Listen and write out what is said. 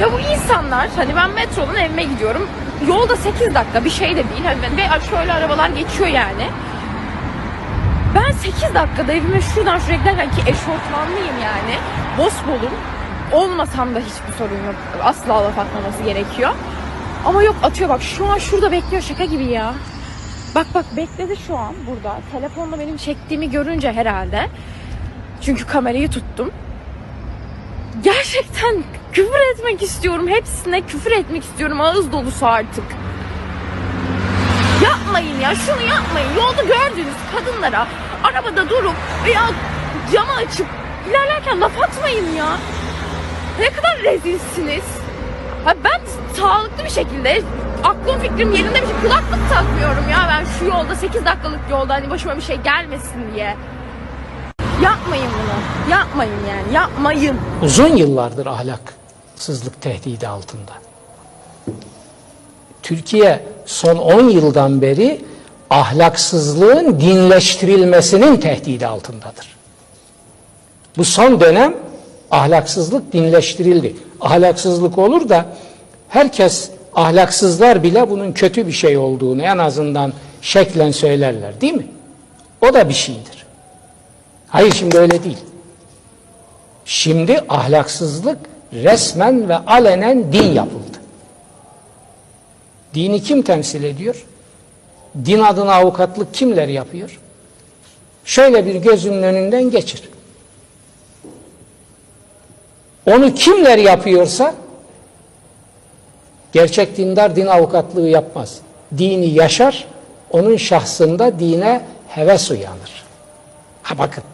Ya bu insanlar hani ben metrodan evime gidiyorum. Yolda 8 dakika bir şey de değil. Hani ben- ve şöyle arabalar geçiyor yani. Ben 8 dakikada evime şuradan şuraya giderken ki eşofmanlıyım yani. Bosbolum. Olmasam da hiçbir sorun yok. Asla laf atmaması gerekiyor. Ama yok atıyor bak şu an şurada bekliyor şaka gibi ya. Bak bak bekledi şu an burada. Telefonla benim çektiğimi görünce herhalde. Çünkü kamerayı tuttum. Gerçekten küfür etmek istiyorum. Hepsine küfür etmek istiyorum. Ağız dolusu artık. Yapmayın ya şunu yapmayın. Yolda gördüğünüz kadınlara arabada durup veya camı açıp ilerlerken laf atmayın ya. Ne kadar rezilsiniz. Ha ben sağlıklı bir şekilde aklım fikrim yerinde bir şey kulaklık takmıyorum ya ben şu yolda 8 dakikalık yolda hani başıma bir şey gelmesin diye. Yapmayın bunu. Yapmayın yani. Yapmayın. uzun yıllardır ahlaksızlık tehdidi altında. Türkiye son 10 yıldan beri ahlaksızlığın dinleştirilmesinin tehdidi altındadır. Bu son dönem ahlaksızlık dinleştirildi. Ahlaksızlık olur da herkes ahlaksızlar bile bunun kötü bir şey olduğunu en azından şeklen söylerler değil mi? O da bir şeydir. Hayır şimdi öyle değil. Şimdi ahlaksızlık resmen ve alenen din yapıldı. Dini kim temsil ediyor? Din adına avukatlık kimler yapıyor? Şöyle bir gözünün önünden geçir. Onu kimler yapıyorsa gerçek dindar din avukatlığı yapmaz. Dini yaşar, onun şahsında dine heves uyanır. Ha bakın